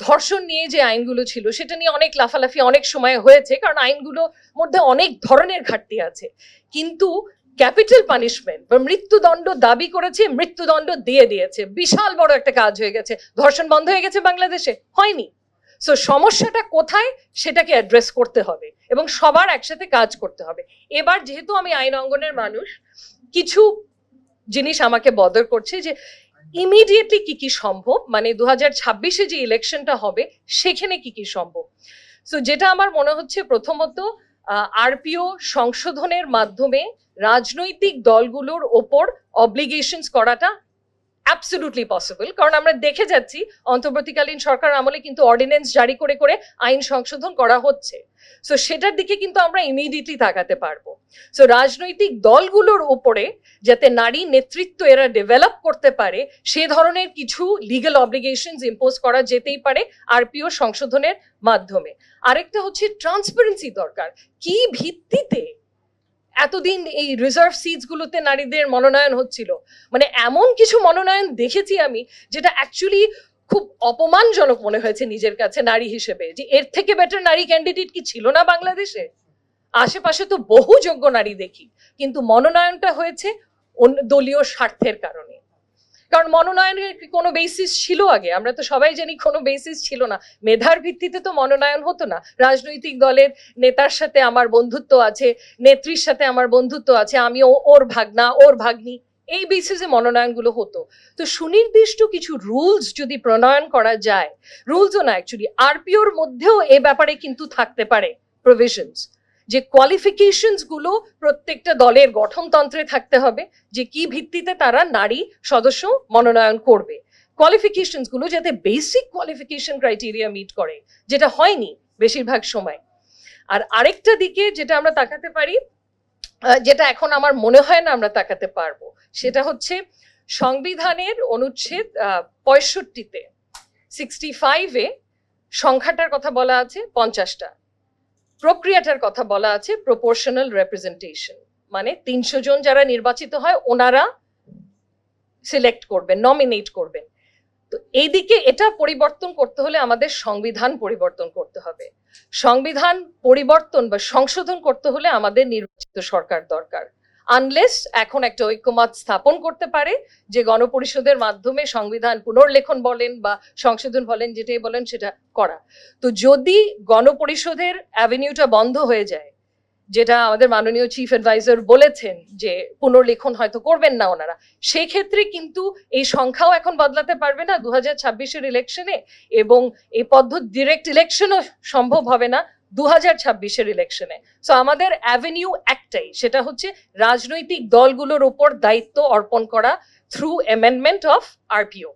ধর্ষণ নিয়ে যে আইনগুলো ছিল, সেটা নিয়ে অনেক লাফালাফি অনেক সময় হয়েছে, কারণ আইনগুলোর মধ্যে অনেক ধরনের ঘাটতি আছে। কিন্তু ক্যাপিটাল পানিশমেন্ট বা মৃত্যুদণ্ড দাবি করেছে, মৃত্যুদণ্ড দিয়ে দিয়েছে। বিশাল বড় একটা কাজ হয়ে গেছে। ধর্ষণ বন্ধ হয়ে গেছে বাংলাদেশে? হয়নি। সো সমস্যাটা কোথায়? সেটাকে অ্যাড্রেস করতে হবে এবং সবার একসাথে কাজ করতে হবে। এবার যেহেতু আমি আইন অঙ্গনের মানুষ, কিছু জিনিস আমাকে বদর করছে যে ইমিডিয়েটলি কি কি সম্ভব? মানে দু হাজার ছাব্বিশে যে ইলেকশনটা হবে, সেখানে কি কি সম্ভব? সো যেটা আমার মনে হচ্ছে প্রথমত আরপিও সংশোধনের মাধ্যমে রাজনৈতিক দলগুলোর ওপর অব্লিগেশনস করাটা অ্যাবসলিউটলি পসিবল কারণ আমরা দেখে যাচ্ছি অন্তর্বর্তীকালীন সরকার আমলে কিন্তু অর্ডিন্যান্স জারি করে করে আইন সংশোধন করা হচ্ছে। সো সেটার দিকে কিন্তু আমরা ইমিডিয়েটলি তাকাতে পারব। সো রাজনৈতিক দলগুলোর উপরে যাতে নারী নেতৃত্ব এরা ডেভেলপ করতে পারে, সে ধরনের কিছু লিগ্যাল অব্লিগেশনস ইম্পোজ করা যেতেই পারে আরপিও সংশোধনের মাধ্যমে। আরেকটা হচ্ছে ট্রান্সপারেন্সি দরকার। কি ভিত্তিতে এতদিন এই রিজার্ভ সিটসগুলোতে নারীদের মনোনয়ন হচ্ছিল। মানে এমন কিছু মনোনয়ন দেখেছি আমি, যেটা অ্যাকচুয়ালি খুব অপমানজনক মনে হয়েছে নিজের কাছে নারী হিসেবে, যে এর থেকে বেটার নারী ক্যান্ডিডেট কি ছিল না বাংলাদেশে? আশেপাশে তো বহু যোগ্য নারী দেখি, কিন্তু মনোনয়নটা হয়েছে দলীয় স্বার্থের কারণে। কারণ মনোনয়নের কোনো বেসিস ছিল আগে? আমরা তো সবাই জানি কোনো বেসিস ছিল না। মেধার ভিত্তিতে তো মনোনয়ন হতো না। রাজনৈতিক দলের নেতার সাথে আমার বন্ধুত্ব আছে, নেত্রীর সাথে আমার বন্ধুত্ব আছে, আমি ওর ভাগনা, ওর ভাগ্নি, এই বেসিসে মনোনয়নগুলো হতো। তো সুনির্দিষ্ট কিছু রুলস যদি প্রণয়ন করা যায় রুলসও না অ্যাকচুয়ালি আরপিওর মধ্যেও এ ব্যাপারে কিন্তু থাকতে পারে প্রভিশনস যে কোয়ালিফিকেশনসগুলো প্রত্যেকটা দলের গঠনতন্ত্রে থাকতে হবে, যে কি ভিত্তিতে তারা নারী সদস্য মনোনয়ন করবে। কোয়ালিফিকেশনসগুলো যাতে বেসিক কোয়ালিফিকেশন ক্রাইটেরিয়া মিট করে, যেটা হয়নি বেশিরভাগ সময়। আর আরেকটা দিকে যেটা আমরা তাকাতে পারি যেটা এখন আমার মনে হয় না আমরা তাকাতে পারব, সেটা হচ্ছে সংবিধানের অনুচ্ছেদ পঁয়ষট্টিতে সিক্সটি ফাইভে সংখ্যাটার কথা বলা আছে, পঞ্চাশটা। প্রক্রিয়াটার কথা বলা আছে প্রপোর্শনাল রেপ্রেজেন্টেশন মানে তিনশো জন যারা নির্বাচিত হয়, ওনারা সিলেক্ট করবেন নমিনেট করবেন। তো এইদিকে এটা পরিবর্তন করতে হলে আমাদের সংবিধান পরিবর্তন করতে হবে। সংবিধান পরিবর্তন বা সংশোধন করতে হলে আমাদের নির্বাচিত সরকার দরকার। আনলেস এখন একটা ঐক্যমত স্থাপন করতে পারে, যে গণপরিষদের মাধ্যমে সংবিধান পুনর্লেখন বলেন বা সংশোধন বলেন, যেটাই বলেন সেটা করা। তো যদি গণপরিষদের অ্যাভিনিউটা বন্ধ হয়ে যায়, যেটা আমাদের মাননীয় চিফ অ্যাডভাইজার বলেছেন যে পুনর্লেখন হয়তো করবেন না ওনারা, সেক্ষেত্রে কিন্তু এই সংখ্যাও এখন বদলাতে পারবে না। দু হাজার ছাব্বিশের ইলেকশনে এবং এই পদ্ধতি ডিরেক্ট ইলেকশনও সম্ভব হবে না। দু হাজার ছাব্বিশের ইলেকশনে সো আমাদের অ্যাভিনিউ একটাই, সেটা হচ্ছে রাজনৈতিক দলগুলোর ওপর দায়িত্ব অর্পণ করা থ্রু অ্যামেন্ডমেন্ট অফ আরপিও